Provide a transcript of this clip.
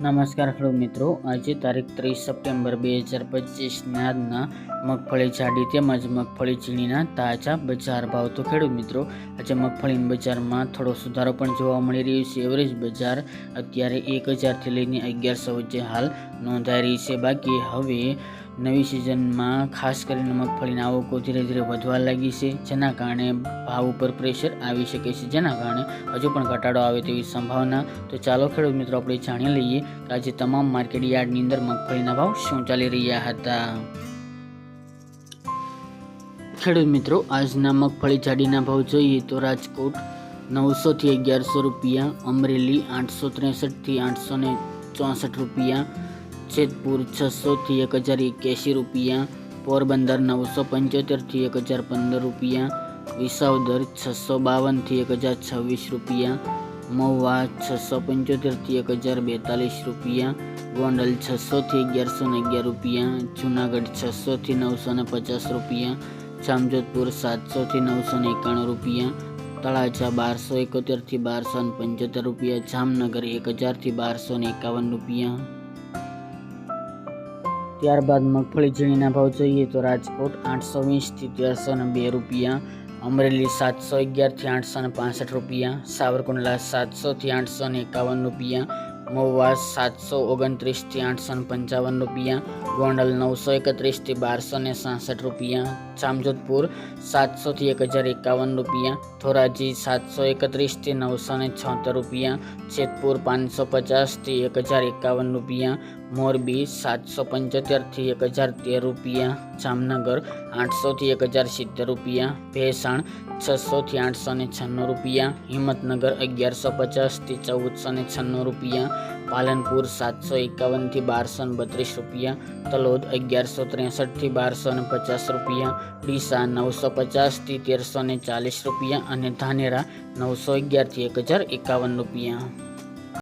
નમસ્કાર ખેડૂત મિત્રો. આજે તારીખ ત્રીસ સપ્ટેમ્બર બે હજાર પચીસના આજના મગફળી જાડી તેમજ મગફળી ઝીણીના તાજા બજાર ભાવ. તો ખેડૂત મિત્રો, આજે મગફળીના બજારમાં થોડો સુધારો પણ જોવા મળી રહ્યો છે. એવરેજ બજાર અત્યારે એક હજારથી લઈને અગિયારસો વચ્ચે હાલ નોંધાઈ રહી છે. બાકી હવે નવી સિઝનમાં ખાસ કરીને મગફળીના આવકો ધીરે ધીરે વધવા લાગી છે, જેના કારણે ભાવ ઉપર પ્રેશર આવી શકે છે, જેના કારણે હજુ પણ ઘટાડો આવે તેવી સંભાવના. તો ચાલો ખેડૂત મિત્રો, આપણે જાણી લઈએ કે આજે તમામ માર્કેટ યાર્ડની અંદર મગફળીના ભાવ શું ચાલી રહ્યા હતા. ખેડૂત મિત્રો, આજના મગફળી જાડીના ભાવ જોઈએ તો રાજકોટ નવસોથી અગિયારસો રૂપિયા, અમરેલી આઠસો ત્રેસઠથી આઠસો ને ચોસઠ રૂપિયા જેતપુર છસોથી એક હજાર એક્યાસી રૂપિયા, પોરબંદર નવસો પંચોતેરથી એક હજાર પંદર રૂપિયા, વિસાવદર છસો બાવનથી એક હજાર છવ્વીસ રૂપિયા, મહુવા છસો પંચોતેરથી એક હજાર બેતાલીસ રૂપિયા, ગોંડલ છસોથી અગિયારસો ને અગિયાર રૂપિયા, જુનાગઢ છસોથી નવસો ને પચાસ રૂપિયા, જામજોધપુર સાતસોથી નવસો ને એકાણું રૂપિયા, તળાજા બારસો એકોતેરથી બારસો ને પંચોતેર રૂપિયા, જામનગર એક હજારથી બારસો ને એકાવન રૂપિયા. ત્યારબાદ મગફળી ઝીણીના ભાવ જોઈએ તો રાજકોટ આઠસો વીસથી તેરસો ને બે રૂપિયા, અમરેલી સાતસો અગિયારથી આઠસો ને રૂપિયા, સાવરકુંડલા સાતસોથી આઠસો ને એકાવન રૂપિયા મહુવા સાતસો ઓગણત્રીસથી આઠસો ને પંચાવન રૂપિયા, ગોંડલ નવસો એકત્રીસથી બારસો ને સાસઠ રૂપિયા, જામજોધપુર સાતસોથી એક હજાર એકાવન રૂપિયા, ધોરાજી સાતસો એકત્રીસથી નવસો ને છોતેર રૂપિયા, જેતપુર પાંચસો પચાસથી એક હજાર એકાવન રૂપિયા, મોરબી સાતસો પંચોતેરથી એક હજાર તેર રૂપિયા, જામનગર આઠસોથી એક હજાર સિત્તેર રૂપિયા, ભેસાણ છસોથી આઠસો ને છન્નું રૂપિયા, હિંમતનગર અગિયારસો પચાસથી ચૌદસો ને છન્નું રૂપિયા પાલનપુર સાતસો એકાવનથી બારસો ને બત્રીસ રૂપિયા, તલોદ અગિયારસો ત્રેસઠથી બારસો ને પચાસ રૂપિયા, ડીસા નવસો પચાસથી તેરસો ને ચાલીસ રૂપિયા અને ધાનેરા નવસો અગિયારથી એક હજાર એકાવન રૂપિયા.